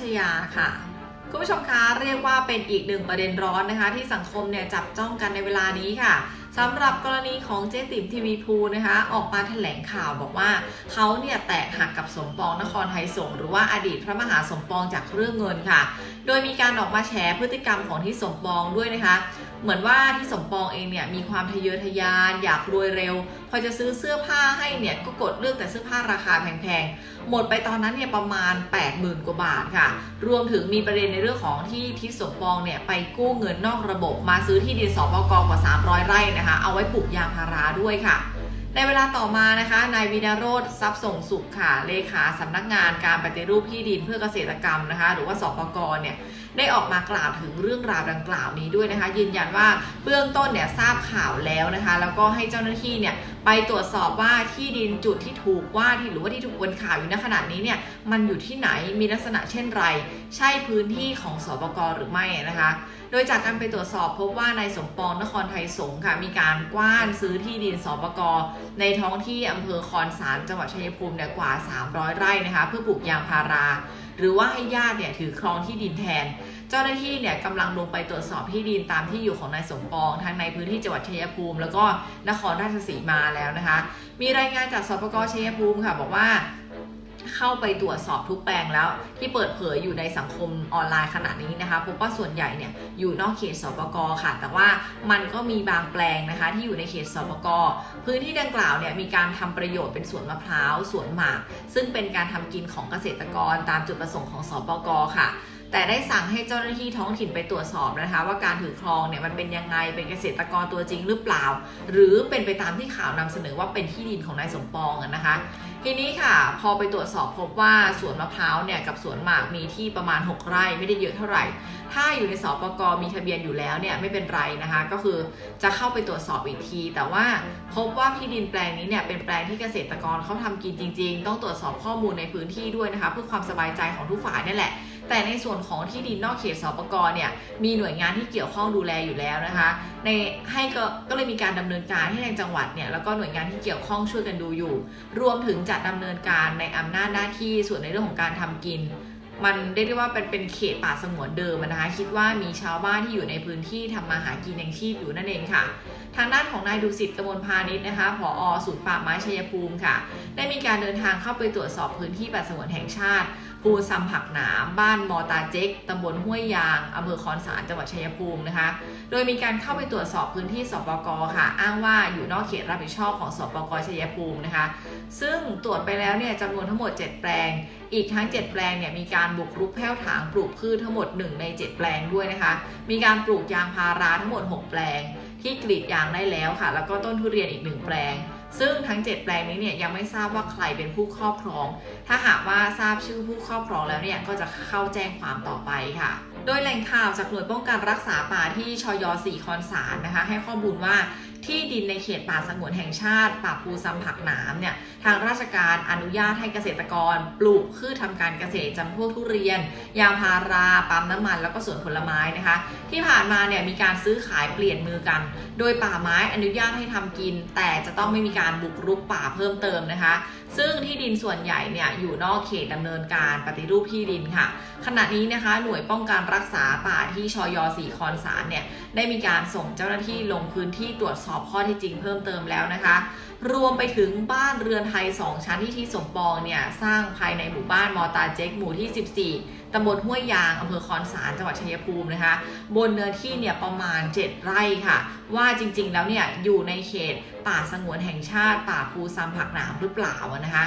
ชยาค่ะคุณผู้ชมคะเรียกว่าเป็นอีกหนึ่งประเด็นร้อนนะคะ ที่สังคมเนี่ยจับจ้องกันในเวลานี้ค่ะสำหรับกรณีของเจติมทีวีพูนะคะออกมาแถลงข่าวบอกว่าเขาเนี่ยแตกหักกับสมปองนครไทยสงหรือว่าอดีตพระมหาสมปองจากเรื่องเงินค่ะ โดยมีการออกมาแฉพฤติกรรมของที่สมปองด้วยนะคะ เหมือนว่าที่สมปองเองเนี่ยมีความทะเยอทะยานอยากรวยเร็ว พอจะซื้อเสื้อผ้าให้เนี่ยก็กดเลือกแต่เสื้อผ้าราคาแพงๆ หมดไปตอนนั้นเนี่ยประมาณ 80,000กว่าบาทค่ะ รวมถึงมีประเด็นในเรื่องของที่ทิศสมปองเนี่ยไปกู้เงินนอกระบบมาซื้อที่ดินสปกกว่า 300 ไร่นะคะ เอาไว้ปลูกยางพาราด้วยค่ะ ในเวลาต่อมานะคะนายวินาโรธทรัพย์ส่งสุขค่ะเลขาสำนักงานการปฏิรูปที่ดินเพื่อเกษตรกรรมนะคะ หรือว่าสปกเนี่ยได้ออกมากล่าวถึงเรื่องราวดังกล่าวนี้ด้วยนะคะ ยืนยันว่าเบื้องต้นเนี่ยทราบข่าวแล้วนะคะ แล้วก็ให้เจ้าหน้าที่เนี่ยไปตรวจสอบว่าที่ดินจุดที่ถูกว่าที่หรือว่าที่ถูกบนข่าวอยู่ณขณะนี้เนี่ยมันอยู่ที่ไหนมีลักษณะเช่นไร ใช่พื้นที่ของสปกรหรือไม่นะคะ โดยจากการไปตรวจสอบพบว่านายสมปองนครไทยสงค่ะมีการกว้านซื้อที่ดินสปกรในท้องที่อำเภอคอนสารจังหวัดชัยภูมิเนี่ยกว่า 300 ไร่นะคะ เพื่อปลูกยางพารา หรือว่าให้ญาติเนี่ยถือครองที่ดินแทน เจ้าหน้าที่เนี่ยกำลังลงไปตรวจสอบที่ดินตามที่อยู่ของนายสมปองทั้งในพื้นที่จังหวัดชัยภูมิ แล้วก็นครราชสีมาแล้วนะคะ มีรายงานจากสปกชัยภูมิค่ะบอกว่า เข้าไปตรวจสอบทุกแปลงแล้ว ที่เปิดเผยอยู่ในสังคมออนไลน์ขณะนี้นะคะพบว่าส่วนใหญ่เนี่ยอยู่นอกเขตสปกค่ะ แต่ว่ามันก็มีบางแปลงนะคะ ที่อยู่ในเขตสปกพื้นที่ดังกล่าวเนี่ยมีการทำประโยชน์เป็นสวนมะพร้าวสวนหมาก ซึ่งเป็นการทำกินของเกษตรกรตามจุดประสงค์ของสปกค่ะ แต่ได้สั่งให้เจ้าหน้าที่ท้องถิ่นไปตรวจสอบนะคะ ว่าการถือครองเนี่ยมันเป็นยังไงเป็นเกษตรกรตัวจริงหรือเปล่า หรือเป็นไปตามที่ข่าวนำเสนอว่าเป็นที่ดินของนายสมปองนะคะ ทีนี้ค่ะ พอไปตรวจสอบพบว่าสวนมะพร้าวเนี่ยกับสวนหมากมีที่ประมาณ 6 ไร่ไม่ได้เยอะเท่าไหร่ ถ้าอยู่ในสปกมีทะเบียนอยู่แล้วเนี่ยไม่เป็นไรนะคะ ก็คือจะเข้าไปตรวจสอบอีกที แต่ว่าพบว่าที่ดินแปลงนี้เนี่ยเป็นแปลงที่เกษตรกรเขาทำกินจริง ๆ ต้องตรวจสอบข้อมูลในพื้นที่ด้วยนะคะ เพื่อความสบายใจของทุกฝ่ายนั่นแหละ แต่ในส่วนของที่ดินนอกเขตสปกรเนี่ยมีหน่วยงานที่เกี่ยวข้องดูแลอยู่แล้วนะคะในให้ก็ก็เลยมีการดำเนินการให้ทางจังหวัดเนี่ยแล้วก็หน่วยงานที่เกี่ยวข้องช่วยกันดูอยู่ รวมถึงจัดำเนินการในอำนาจหน้าที่ส่วนในเรื่องของการทำกิน มันเรียกได้ว่าเป็นเป็นเขตป่าสงวนเดิมนะคะ คิดว่ามีชาวบ้านที่อยู่ในพื้นที่ทำมาหากินอย่างชีพอยู่นั่นเองค่ะ ทางด้านของนายดุสิตกมลพาณิชย์นะคะผอศูนย์ป่าไม้ชัยภูมิค่ะ ได้มีการเดินทางเข้าไปตรวจสอบพื้นที่ป่าสงวนแห่งชาติภูซำผักหนาม บ้านมอตาเจ๊กตำบลห้วยยางอำเภอคอนสารจังหวัดชัยภูมินะคะ โดยมีการเข้าไปตรวจสอบพื้นที่สปกค่ะ อ้างว่าอยู่นอกเขตรับผิดชอบของสปกชัยภูมินะคะ ซึ่งตรวจไปแล้วเนี่ยจำนวนทั้งหมด 7 แปลง อีกทั้ง 7 แปลงเนี่ยมีการบุกรุกแผ่วถางปลูกพืชทั้งหมด 1 ใน 7 แปลงด้วยนะคะ มีการปลูกยางพาราทั้งหมด 6 แปลง ที่กรีดยางได้แล้วค่ะ แล้วก็ต้นทุเรียนอีก 1 แปลงซึ่งทั้ง 7 แปลงนี้เนี่ยยังไม่ทราบว่าใครเป็นผู้ครอบครอง ถ้าหากว่าทราบชื่อผู้ครอบครองแล้วเนี่ยก็จะเข้าแจ้งความต่อไปค่ะ โดยแหล่งข่าวจากหน่วยป้องกันรักษาป่าที่ชย4คอนสารนะคะ ให้ข้อมูลว่า ที่ดินในเขตป่าสงวนแห่งชาติป่าภูซำผักหนามเนี่ยทางราชการอนุญาตให้เกษตรกร ปลูกพืชทำการเกษตรจำพวกทุเรียน ยางพาราปั๊มน้ำมัน แล้วก็สวนผลไม้นะคะ ที่ผ่านมาเนี่ยมีการซื้อขายเปลี่ยนมือกัน โดยป่าไม้อนุญาตให้ทำกิน แต่จะต้องไม่มีการบุกรุกป่าเพิ่มเติมนะคะ ซึ่งที่ดินส่วนใหญ่เนี่ยอยู่นอกเขตดำเนินการปฏิรูปที่ดินค่ะ ขณะนี้นะคะหน่วยป้องกันรักษาป่าที่ชย4คอนสารเนี่ยได้มีการส่งเจ้าหน้าที่ลงพื้นที่ตรวจสอบอบข้อที่จริงเพิ่มเติมแล้วนะคะ รวมไปถึงบ้านเรือนไทย 2 ชั้นที่ที่สมปองเนี่ย สร้างภายในหมู่บ้านมอตาเจ๊กหมู่ที่ 14ตำบลห้วยยางอำเภอคอนสารจังหวัดชัยภูมินะคะ บนเนื้อที่เนี่ยประมาณ 7 ไร่ค่ะ ว่าจริงๆแล้วเนี่ยอยู่ในเขต ป่าสงวนแห่งชาติ ป่าภูซำผักหนามหรือเปล่านะคะ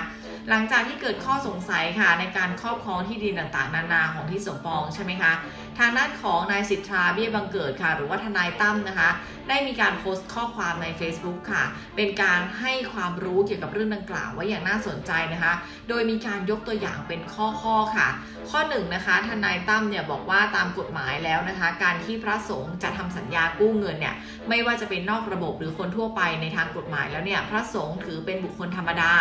หลังจากที่เกิดข้อสงสัยค่ะในการครอบครองที่ดินต่างๆ นานาของที่สมปองใช่ไหมคะทางด้านของนายสิทธาเบี้ยบังเกิดค่ะ หรือว่าทนายตั้มนะคะ ได้มีการโพสต์ข้อความใน Facebook ค่ะ เป็นการให้ความรู้เกี่ยวกับเรื่องดังกล่าวไว้อย่างน่าสนใจนะคะ โดยมีการยกตัวอย่างเป็นข้อๆค่ะ ข้อหนึ่งนะคะทนายตั้มเนี่ยบอกว่าตามกฎหมายแล้วนะคะ การที่พระสงฆ์จะทำสัญญากู้เงินเนี่ยไม่ว่าจะเป็นนอกระบบหรือคนทั่วไปในทางกฎหมายแล้วเนี่ยพระสงฆ์ถือเป็นบุคคลธรรมดา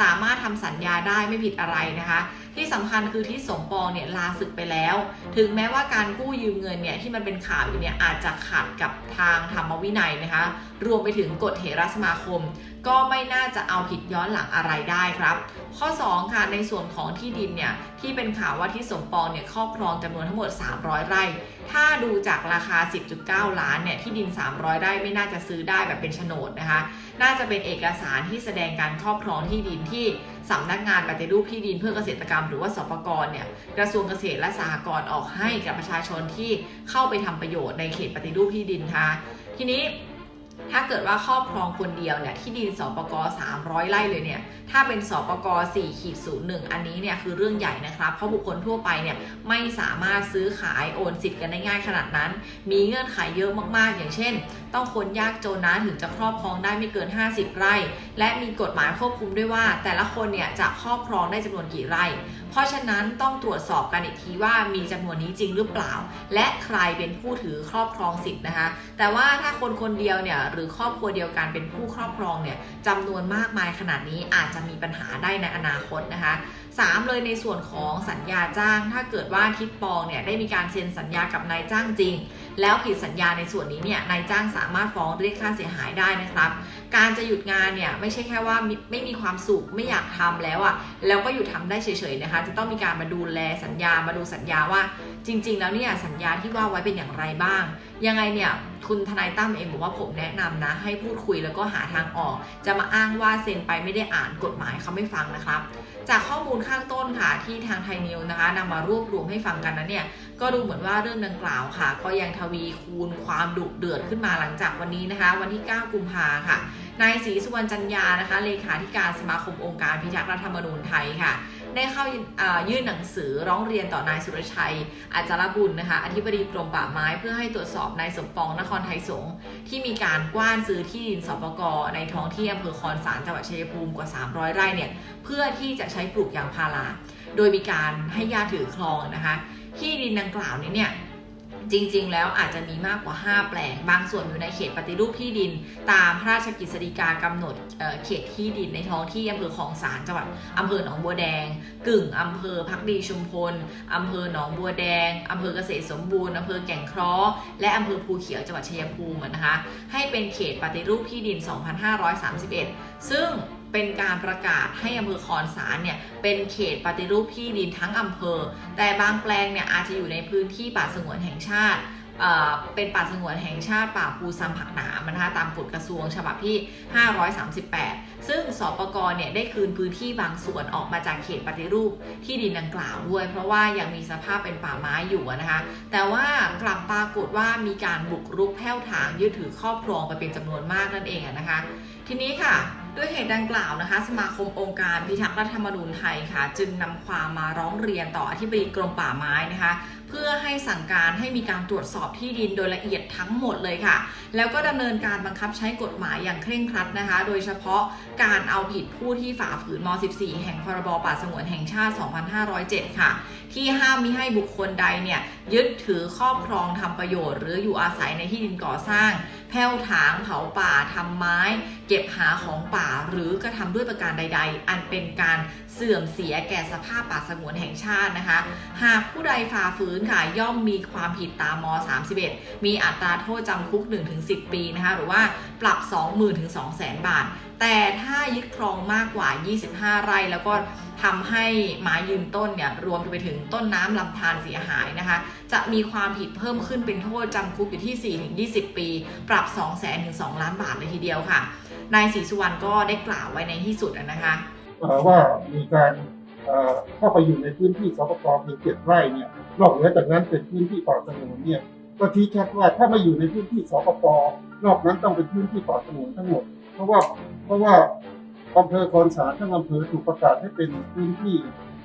สามารถทำสัญญาได้ไม่ผิดอะไรนะคะ ที่สำคัญคือที่สมปองเนี่ยลาศึกไปแล้ว ถึงแม้ว่าการกู้ยืมเงินเนี่ยที่มันเป็นข่าวอยู่เนี่ยอาจจะขัดกับทางธรรมวินัยนะคะ รวมไปถึงกฎเถรสมาคม ก็ไม่น่าจะเอาผิดย้อนหลังอะไรได้ครับ ข้อ 2 ค่ะ ในส่วนของที่ดินเนี่ย ที่เป็นข่าวว่าที่สมปองเนี่ยครอบครองจำนวนทั้งหมด 300 ไร่ ถ้าดูจากราคา 10.9 ล้านเนี่ย ที่ดิน 300 ไร่ไม่น่าจะซื้อได้แบบเป็นโฉนดนะคะ น่าจะเป็นเอกสารที่แสดงการครอบครองที่ดินที่สำนักงานปฏิรูปที่ดินเพื่อเกษตรกรรมหรือว่าสปกรเนี่ยกระทรวงเกษตรและสหกรณ์ออกให้กับประชาชนที่เข้าไปทำประโยชน์ในเขตปฏิรูปที่ดินค่ะทีนี้ ถ้าเกิดว่าครอบครองคนเดียวเนี่ยที่ดินสปก300ไร่เลยเนี่ยถ้าเป็นสปก4ขีด01 อันนี้เนี่ยคือเรื่องใหญ่นะครับ เพราะบุคคลทั่วไปเนี่ยไม่สามารถซื้อขายโอนสิทธิ์กันได้ง่ายขนาดนั้น มีเงื่อนไขเยอะมากๆ อย่างเช่น ต้องคนยากจนนะถึงจะครอบครองได้ไม่เกิน 50 ไร่ และมีกฎหมายควบคุมด้วยว่า แต่ละคนเนี่ยจะครอบครองได้จำนวนกี่ไร่ ราะฉะนั้นต้องตรวจสอบกันอีกทีว่ามีจำนวนนี้จริงหรือเปล่า และใครเป็นผู้ถือครอบครองสิทธิ์นะคะ แต่ว่าถ้าคนคนเดียวเนี่ยหรือครอบครัวเดียวกันเป็นผู้ครอบครองเนี่ยจำนวนมากมายขนาดนี้อาจจะมีปัญหาได้ในอนาคตนะคะ 3 เลยในส่วนของสัญญาจ้าง ถ้าเกิดว่าทิดปองเนี่ยได้มีการเซ็นสัญญากับนายจ้างจริง แล้วผิดสัญญาในส่วนนี้เนี่ยนายจ้างสามารถฟ้องเรียกค่าเสียหายได้นะครับ การจะหยุดงานเนี่ยไม่ใช่แค่ว่าไม่มีความสุขไม่อยากทำแล้วอะ่ะแล้วก็หยุดทำได้เฉยๆนะคะ จะต้องมีการมาดูแลสัญญามาดูสัญญาว่า จริง ๆ แล้วเนี่ยสัญญาที่ว่าไว้เป็นอย่างไรบ้าง ยังไงเนี่ยคุณทนายตั้มเองบอกว่าผมแนะนำนะ ให้พูดคุยแล้วก็หาทางออก จะมาอ้างว่าเซ็นไปไม่ได้อ่านกฎหมายเขาไม่ฟังนะครับ จากข้อมูลข้างต้นค่ะที่ทางไทยนิวนะคะนำมารวบรวมให้ฟังกันนั้นเนี่ยก็ดูเหมือนว่าเรื่องดังกล่าวค่ะ ก็ยังทวีคูณความดุเดือดขึ้นมาหลังจากวันนี้นะคะ วันที่ 9 กุมภาค่ะนายศรีสุวรรณจันยานะคะเลขาธิการสมาคมองค์การพิทักษ์รัฐธรรมนูญไทยค่ะ ได้เข้ายื่นหนังสือร้องเรียนต่อนายสุรชัยอาจารบุญนะคะอธิบดีกรมป่าไม้เพื่อให้ตรวจสอบนายสมปองนครไทยสงฆ์ที่มีการกว้านซื้อที่ดินสปกในท้องที่อำเภอคอนสารจังหวัดชัยภูมิกว่า 300 ไร่เนี่ยเพื่อที่จะใช้ปลูกยางพารา โดยมีการให้ญาติถือครองนะคะที่ดินดังกล่าวนี้เนี่ย จริงๆ แล้วอาจจะมีมากกว่า 5 แปลง บางส่วนอยู่ในเขตปฏิรูปที่ดิน ตามพระราชกฤษฎีกากำหนดเเขตที่ดินในท้องที่อำเภอคลองสารจังหวัดอำเภอหนองบัวแดง กึ่งอำเภอพักดีชุมพลอำเภอหนองบัวแดงอำเภอเกษตรสมบูรณ์อำเภอแก่งเคราะห์และอำเภอภูเขียวจังหวัดชัยภูมินะคะให้เป็นเขตปฏิรูปที่ดิน 2531 ซึ่ง เป็นการประกาศให้อำเภอคอนสารเนี่ยเป็นเขตปฏิรูปที่ดินทั้งอำเภอ แต่บางแปลงเนี่ยอาจจะอยู่ในพื้นที่ป่าสงวนแห่งชาติเป็นป่าสงวนแห่งชาติป่าภูซำผักหนามนะคะตามกฎกระทรวงฉบับที่ 538 ซึ่งสปกรเนี่ยได้คืนพื้นที่บางส่วนออกมาจากเขตปฏิรูปที่ดินดังกล่าวด้วย เพราะว่ายังมีสภาพเป็นป่าไม้อยู่นะคะแต่ว่ากลับปรากฏว่ามีการบุกรุกแผ่วถางยึดถือครอบครองไปเป็นจำนวนมากนั่นเองนะคะ ทีนี้ค่ะ ด้วยเหตุดังกล่าวนะคะ สมาคมองค์การพิทักษ์รัฐธรรมนูญไทยค่ะ จึงนำความมาร้องเรียนต่ออธิบดีกรมป่าไม้นะคะเพื่อให้สั่งการให้มีการตรวจสอบที่ดินโดยละเอียดทั้งหมดเลยค่ะ แล้วก็ดำเนินการบังคับใช้กฎหมายอย่างเคร่งครัดนะคะ โดยเฉพาะการเอาผิดผู้ที่ฝ่าฝืนม .14 แห่งพรบป่าสงวนแห่งชาติ 2507 ค่ะ ที่ห้ามมิให้บุคคลใดเนี่ยยึดถือครอบครองทำประโยชน์ หรืออยู่อาศัยในที่ดินก่อสร้างแผ่วถางเผาป่าทำไม้ เก็บหาของป่าหรือกระทำด้วยประการใด ๆ อันเป็นการเสื่อมเสียแก่สภาพป่าสงวนแห่งชาตินะคะ หากผู้ใดฝ่าฝืนค่ะย่อมมีความผิดตามม 31 มีอัตราโทษจำคุก 1-10 ปีนะคะหรือว่าปรับ 20,000ถึง200,000 บาท แต่ถ้ายึดครองมากกว่า 25 ไร่ แล้วก็ทำให้ไม้ยืนต้นเนี่ยรวมไปถึงต้นน้ำลำธารเสียหายนะคะ จะมีความผิดเพิ่มขึ้นเป็นโทษจำคุกอยู่ที่ 4-20 ปี ปรับ 2 0 0 0 0 0ถึง2ล้านบาทเลยทีเดียวค่ะนายศรีสุวรรณก็ได้กล่าวไว้ในที่สุดนะคะว่ามีการ เข้าไปอยู่ในพื้นที่สปกเพียงเจ็ดไร่เนี่ยนอกเหนือจากนั้นเป็นพื้นที่ป่าสงวนเนี่ยก็ชี้ชัดว่าถ้าไม่อยู่ในพื้นที่สปกนอกนั้นต้องเป็นพื้นที่ป่าสงวนทั้งหมด เพราะว่าเพราะว่าอำเภอคอนสารทั้งอำเภอถูกประกาศให้เป็นพื้นที่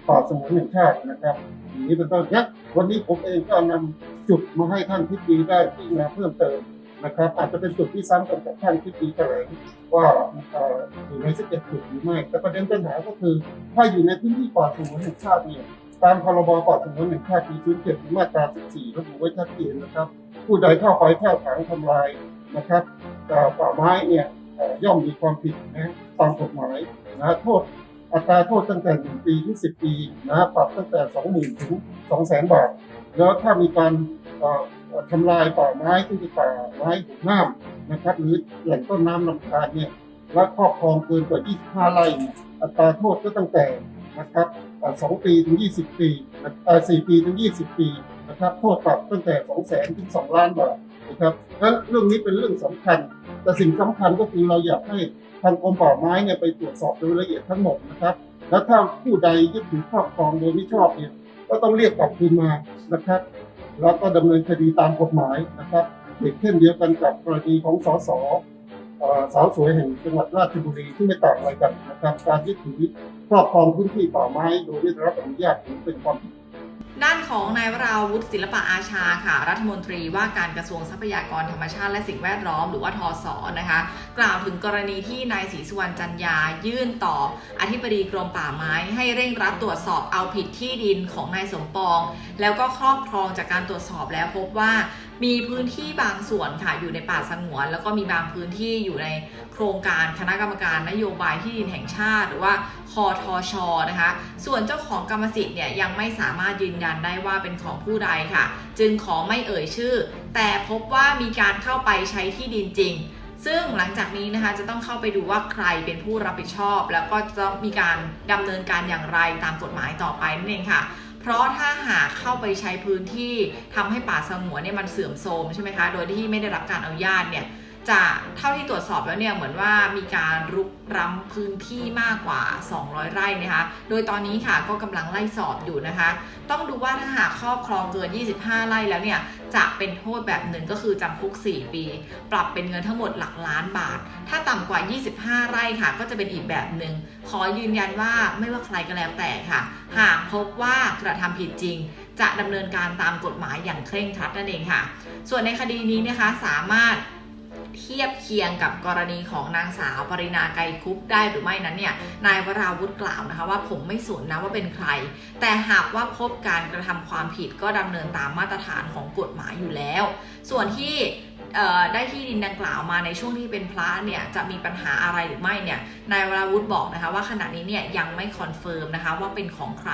ป่าสงวนแห่งชาตินะครับอย่างนี้เป็นต้นเนี่ยวันนี้ผมเองก็นำจุดมาให้ท่านทิศดีได้ที่มาเพิ่มเติม นะครับอาจจะเป็นจุดที่ซ้ำกันกับท่านทิศดีแถลงว่าเอ่อยู่ใน11จุดหรือไม่ แต่ประเด็นปัญหาก็คือ ถ้าอยู่ในพื้นที่ป่าสงวนแห่งชาติเนี่ยตามพรบป่าสงวนแห่งชาติปี07มาตรา14ระบุไว้ชัดเจนนะครับ ผู้ใดเข้าไปแพ่วถางทำลายนะครับป่าไม้เนี่ยย่อมมีความผิดนะตามกฎหมายนะโทษอัตราโทษตั้งแต่หนึ่งปีถึงสิบปีนะปรับตั้งแต่สองหมื่นถึงสองแสนบาท แล้วถ้ามีการ ทำลายป่าไม้ที่เป็นป่าไม้ห้ามนะครับหรือแหล่งต้นน้ำลำธารเนี่ยและครอบครองเกินกว่า 25 ไร่เนี่ยอัตราโทษก็ตั้งแต่นะครับเอ่อสองปีถึง 20 ปีนะเอ่สี่ปีถึง 20 ปีนะครับโทษปรับตั้งแต่ 2 แสนถึง 2 ล้านบาทนะครับนั้นเรื่องนี้เป็นเรื่องสำคัญ แต่สิ่งสำคัญก็คือเราอยากให้ทางกรมป่าไม้เนี่ยไปตรวจสอบโดยละเอียดทั้งหมดนะครับ แล้วถ้าผู้ใดยึดถือครอบครองโดยไม่ชอบเนี่ยก็ต้องเรียกกลับคืนมานะครับ แล้วก็ดำเนินคดีตามกฎหมายนะครับเหตุเช่นเดียวกันกับกรณีของสสสาวสวยแห่งจังหวัดราชบุรีที่ไม่ต่างอะไรกันนะครับการยึดถือครอบครองพื้นที่ป่าไม้โดยไม่ได้รับอนุญาตถือเป็นความผิด ด้านของนายวราวุฒิศิลปะอาชาค่ะ รัฐมนตรีว่าการกระทรวงทรัพยากรธรรมชาติและสิ่งแวดล้อมหรือว่าทศนะคะ กล่าวถึงกรณีที่นายศรีสุวรรณจันยายื่นต่อ อธิบดีกรมป่าไม้ ให้เร่งรัดตรวจสอบเอาผิดที่ดินของนายสมปอง แล้วก็ครอบครองจากการตรวจสอบแล้วพบว่ามีพื้นที่บางส่วนค่ะอยู่ในป่าสงวน แล้วก็มีบางพื้นที่อยู่ในโครงการคณะกรรมการนโยบายที่ดินแห่งชาติ หรือว่าคอทชอนะคะ ส่วนเจ้าของกรรมสิทธิ์เนี่ยยังไม่สามารถยืนยันได้ว่าเป็นของผู้ใดค่ะ จึงขอไม่เอ่ยชื่อ แต่พบว่ามีการเข้าไปใช้ที่ดินจริง ซึ่งหลังจากนี้นะคะจะต้องเข้าไปดูว่าใครเป็นผู้รับผิดชอบ แล้วก็จะต้องมีการดำเนินการอย่างไรตามกฎหมายต่อไปนั่นเองค่ะเพราะถ้าหากเข้าไปใช้พื้นที่ทำให้ป่าสงวนเนี่ยมันเสื่อมโทรมใช่ไหมคะ โดยที่ไม่ได้รับการอนุญาตเนี่ย จะเท่าที่ตรวจสอบแล้วเนี่ยเหมือนว่ามีการรุกล้ำพื้นที่มากกว่า 200 ไร่นะคะ โดยตอนนี้ค่ะก็กำลังไล่สอบอยู่นะคะ ต้องดูว่าถ้าหากครอบครองเกิน 25 ไร่แล้วเนี่ยจะเป็นโทษแบบหนึ่งก็คือจำคุก 4 ปี ปรับเป็นเงินทั้งหมดหลักล้านบาท ถ้าต่ำกว่า 25 ไร่ค่ะ ก็จะเป็นอีกแบบหนึ่งขอยืนยันว่าไม่ว่าใครก็แล้วแต่ค่ะ หากพบว่ากระทำผิดจริงจะดำเนินการตามกฎหมายอย่างเคร่งครัดนั่นเองค่ะ ส่วนในคดีนี้นะคะสามารถ เทียบเคียงกับกรณีของนางสาวปรินาไกรคุปได้หรือไม่นั้นเนี่ยนายวราวุธกล่าวนะคะว่าผมไม่สนนะว่าเป็นใคร แต่หากว่าพบการกระทำความผิดก็ดำเนินตามมาตรฐานของกฎหมายอยู่แล้ว ส่วนที่ได้ที่ดินดังกล่าวมาในช่วงที่เป็นพระเนี่ยจะมีปัญหาอะไรหรือไม่เนี่ยนายวราวุธบอกนะคะว่าขณะนี้เนี่ยยังไม่คอนเฟิร์มนะคะว่าเป็นของใคร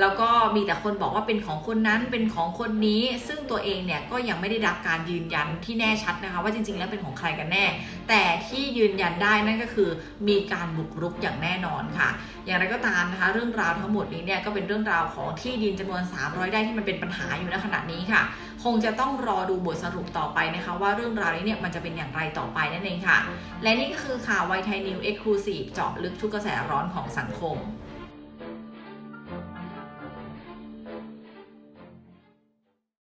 แล้วก็มีแต่คนบอกว่าเป็นของคนนั้นเป็นของคนนี้ ซึ่งตัวเองเนี่ยก็ยังไม่ได้รับการยืนยันที่แน่ชัดนะคะ ว่าจริงๆ แล้วเป็นของใครกันแน่ แต่ที่ยืนยันได้นั่นก็คือ มีการบุกรุกอย่างแน่นอนค่ะ อย่างไรก็ตามนะคะ เรื่องราวทั้งหมดนี้เนี่ยก็เป็นเรื่องราวของที่ดินจำนวน 300ไร่ที่มันเป็นปัญหาอยู่ณขณะนี้ค่ะ คงจะต้องรอดูบทสรุปต่อไปนะคะ ว่าเรื่องราวนี้เนี่ยมันจะเป็นอย่างไรต่อไปนั่นเองค่ะ และนี่ก็คือข่าวไวไทยนิวเอ็กซ์คลูซีฟเจาะลึกทุกกระแสร้อนของสังคม